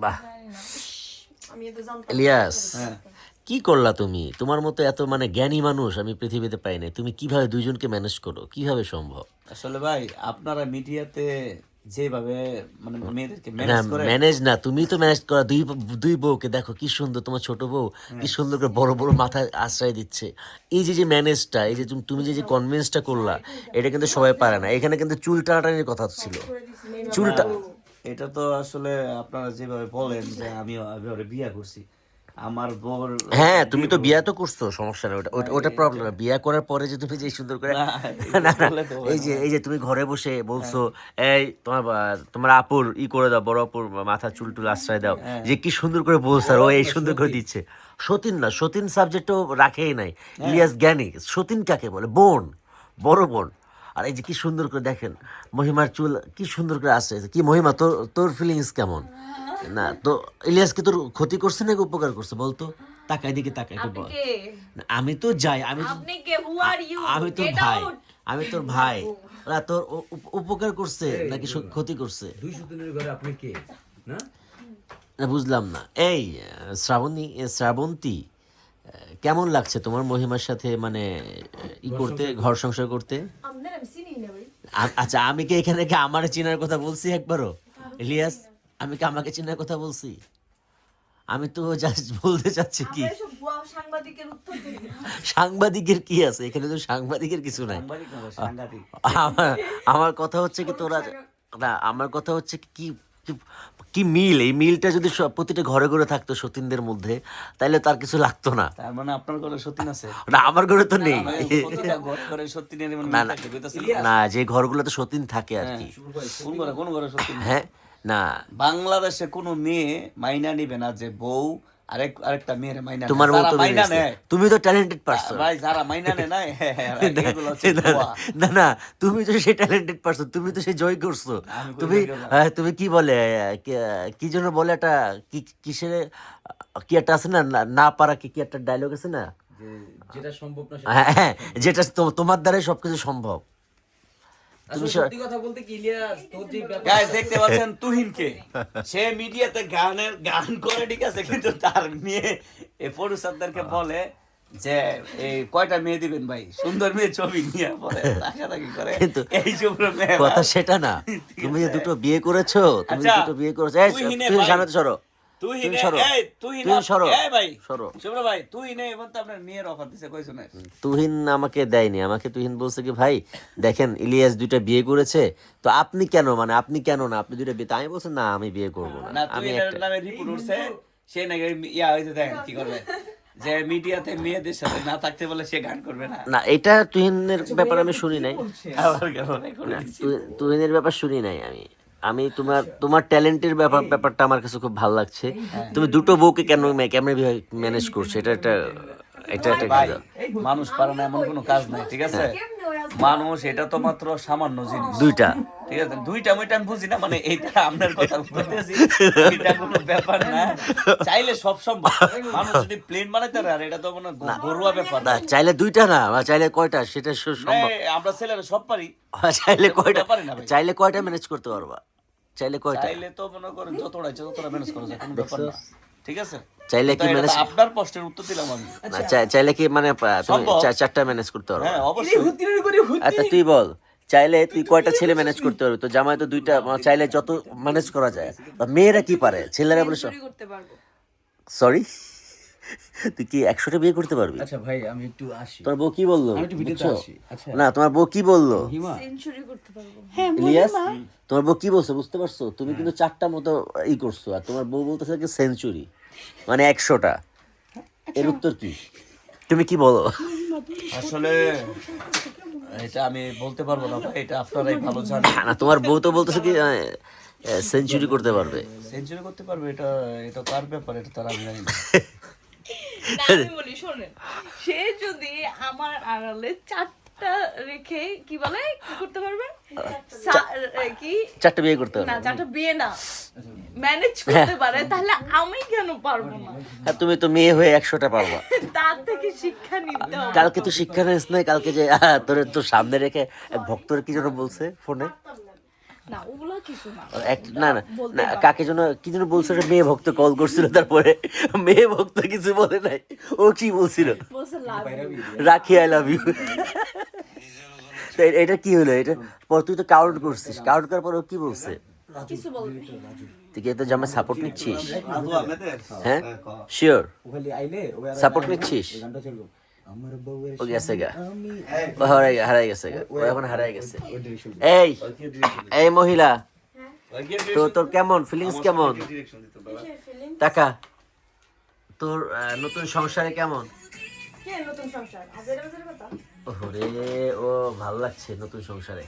বাহ। আমি তো জানতাম ইলিয়াস হ্যাঁ। কি করলা তুমি? তোমার মতো এত মানে জ্ঞানী মানুষ আমি পৃথিবীতে পাই নাই। তুমি কীভাবে দুইজনকে ম্যানেজ করো? কীভাবে সম্ভব? আসলে ভাই আপনারা মিডিয়াতে যেভাবে মানে মেয়েদেরকে ম্যানেজ করে ম্যানেজ না তুমি তো ম্যানেজ করা দুই দুই বউকে। দেখো কি সুন্দর তোমার ছোট বউ। কি সুন্দর করে বড় বড় মাথায় আশ্রয় দিচ্ছে। এই যে যে ম্যানেজটা এই যে তুমি- তুমি যে যে কনভিন্সটা করলা এটা কিন্তু সবাই পারে না। এখানে কিন্তু চুল টানাটানির কথা ছিল। চুলটা এটা তো আসলে আপনারা যেভাবে বলেন যে আমি এভাবে বিয়া করছি। আমার বোর হ্যাঁ তুমি তো বিয়া তো করছ সমস্যা নেই ওটা ওটা- প্রবলেম না। বিয়া করার পরে যে তুমি যে সুন্দর করে না, না না তো এই যে এই যে তুমি ঘরে বসে বলছো এই তোমার তোমার আপুর ই করে দাও বড় আপুর মাথা চুল টুল আশ্রয় দাও। যে কি সুন্দর করে বলছো আর ও এই সুন্দর করে দিচ্ছে। সতীন না সতীন সাবজেক্টও রাখেই নাই। ইলিয়াস জ্ঞানী সতীন কাকে বলে? বোন বড় বোন। আর এই যে কি সুন্দর করে দেখেন মহিমার চুল কি সুন্দর করে আসছে কি মহিমা তোর তোর ফিলিংস কেমন? না তো ইলিয়াস কি তোর ক্ষতি করছে নাকি উপকার করছে? বলতো তাকাই দিকে তাকাই বল। আমি তো যাই আমি আপনি কে? হু আর ইউ আমি গেট ভাই আমি তোর ভাই। ওরা তোর উপকার করছে নাকি ক্ষতি করছে? আপনি কে? না? না বুঝলাম না। এই শ্রাবণী এ, শ্রাবন্তী আহ, কেমন লাগছে তোমার মহিমার সাথে মানে ই করতে ঘর সংসার করতে আপনার আমি চিনি না ভাই আ- আচ্ছা আমি কি এখানে কি আমার চিনার কথা বলছি একবারও? ইলিয়াস আমি কি আমাকে চিনার কথা বলছি? আমি তো জাস্ট বলতে চাচ্ছি কি? সাংবাদিকের কি আছে? এখানে তো সাংবাদিকের কিছু নাই। সাংবাদিক না ভাই, সাংঘাতিক আমার আমার কথা হচ্ছে কি তোরা না। আমার কথা হচ্ছে কি কি- মিল? এই মিলটা যদি প্রতিটা ঘরে ঘরে থাকতো সতীনদের মধ্যে তাহলে তার কিছু লাগতো না। তার মানে আপনার ঘরে সতীন আছে? না আমার ঘরে তো নেই। না, যে ঘরগুলোতে সতীন থাকে আর কি। কোন ঘরে কোন ঘরে সতীন? হ্যাঁ না। বাংলাদেশে কোনো মেয়ে মাইনা নিবে না যে বউ আরেক আরেকটা মেয়ের মাইনা তোমার মতো মাইনা নেয়। তুমি তো ট্যালেন্টেড পারসন ভাই যারা মাইনা নেয় না এগুলো না না তুমি তো সেই ট্যালেন্টেড পারসন তুমি তো সেই জয় করছ। তুমি হ্যাঁ, তুমি কি বলে কি- জন্য বলে একটা কি কিসের কি একটা আছে না না- না পারা কি কি একটা ডায়লগ আছে না? যেটা সম্ভব না হ্যাঁ হ্যাঁ যেটা তোমার দ্বারাই সবকিছু সম্ভব। সত্যি কথা বলতে কি ইলিয়াস তোর যে ব্যাপার গাইস দেখতে পাচ্ছেন তুহিনকে। সে মিডিয়াতে গানের গান করে ঠিক আছে কিন্তু তার মেয়ে এই প্রডিউসারদেরকে বলে যে এই কয়টা মেয়ে দিবেন ভাই? সুন্দর মেয়ে ছবি নিয়ে পরে তাকাতাকি করে। কিন্তু এই মেয়ে কথা সেটা না। তুমি যে দুটো বিয়ে করেছ তুমি আচ্ছা, দুটো বিয়ে করেছ এই, তুমি ভাই- সরো। তুই নে এই তুই তুমি সরো। এই ভাই সরো। শুভ্র ভাই তুই নে এবং তো আপনার মেয়ের অফার দিছে কই শুনে? তুহিন আমাকে দেয়নি। আমাকে তুহিন বলছে কি ভাই দেখেন ইলিয়াস দুইটা বিয়ে করেছে তো আপনি কেন মানে আপনি কেন না আপনি দুইটা বিয়ে আমি বলছি না আমি বিয়ে করব না। আমি একটা নামে রিপোর্ট উঠছে সে নাকি ইয়া হইতে দেখেন কি করবে যে মিডিয়াতে মেয়েদের সাথে না থাকতে বলে সে গান করবে না। না এটা তুহিনের ব্যাপার আমি শুনি নাই। তুহিনের ব্যাপার শুনি নাই আমি। আমি তোমার তোমার ট্যালেন্টের ব্যাপার ব্যাপারটা আমার কাছে খুব ভালো লাগছে। তুমি দুটো বউকে কেন কেমন ম্যানেজ করছ? এটা একটা এটা একটা মানুষ পারে না এমন কোনো কাজ নাই ঠিক আছে? আছে? মানুষ এটা তো মাত্র সামান্য জিনিস। দুইটা। ঠিক আছে? দুইটা আমি বুঝি না মানে এইটা আপনার কথা বলতেছি এটা কোনো ব্যাপার না। চাইলে সব সম্ভব। মানুষ যদি প্লেন বানাইতে আর এটা তো গ- ঘরোয়া ব্যাপার না চাইলে দুইটা না বা চাইলে কয়টা সেটা সম্ভব। আমরা ছেলেরা সব পারি। চাইলে কয়টা চাইলে কয়টা ম্যানেজ করতে পারবা? চাইলে কয়টা? চাইলে তো মনে করেন যতটা ইচ্ছা ততটা ম্যানেজ করা যায় কোনো ব্যাপার না। ঠিক আছে? চাইলে কি ম্যানেজ আপনার প্রশ্নের উত্তর দিলাম আমি। চাইলে কি মানে তুমি। চারটা ম্যানেজ করতে পারো। হ্যাঁ অবশ্যই। আচ্ছা তুই বল। চাইলে তুই কয়টা ছেলে ম্যানেজ করতে পারবি? তো জামাই তো দুইটা চাইলে যত ম্যানেজ করা যায়। বা মেয়েরা কি পারে? ছেলেরা বলে সরি তুই কি একশোটা বিয়ে করতে পারবি? আচ্ছা ভাই আমি একটু আসি। তোমার বউ কি বলল? আমি একটু ভিডিওতে আসি। আচ্ছা। না তোমার বউ কি বলল? সেঞ্চুরি করতে পারব। ইলিয়াস তোমার বউ কি বলছো বুঝতে পারছ? তুমি কিন্তু চারটা মতো ই করছ আর তোমার বউ বলতেছে কি সেঞ্চুরি মানে একশোটা। এর উত্তর কি? তুমি কি বলো? আসলে এটা আমি বলতে পারব না ভাই এটা আপনারাই ভালো জানেন। না তোমার বউ তো বলতেছে কি সেঞ্চুরি করতে পারবে। সেঞ্চুরি করতে পারবে এটা এটা তার ব্যাপার এটা তার আমি জানি না। আমি বলি শোনেন সে যদি আমার আড়ালে চারটা রেখে কি বলে কি করতে পারবে? কি? চারটা বিয়ে করতে না চারটা বিয়ে না ম্যানেজ করতে পারে তাহলে আমি কেন পারব না? আর তুমি তো মেয়ে হয়ে একশোটা পারবা। তার থেকে শিক্ষা নিতে কালকে তো শিক্ষা নিস নাই কালকে যে তোর তোর সামনে রেখে ভক্তর কি যেন বলছে ফোনে? না ওগুলা কিছু না। এক- না না না কাকে যেন কি যেন বলছিল মেয়ে ভক্ত কল করছিল তারপরে মেয়ে ভক্ত কিছু বলে নাই। ও কি বলছিল? রাখি আই লাভ ইউ এটা কি হলো? এটা পর তুই তো কাউন্ট করছিস। কাউন্ট করার পর ও কি বলছে? কিছু বলবে। তুই কি তো জামা সাপোর্ট নিচ্ছিস? হ্যাঁ? শিওর সাপোর্ট নিচ্ছিস? আমার বউয়ের ও গেছে গা। ও হারাই হারাই গেছে গা। ও এখন হারাই গেছে। এই এই মহিলা। তো তোর কেমন? ফিলিংস কেমন? টাকা। তোর আহ, নতুন সংসারে কেমন? কে নতুন সংসার? হাজার হাজার কথা? ওরে ও ভালো লাগছে নতুন সংসারে।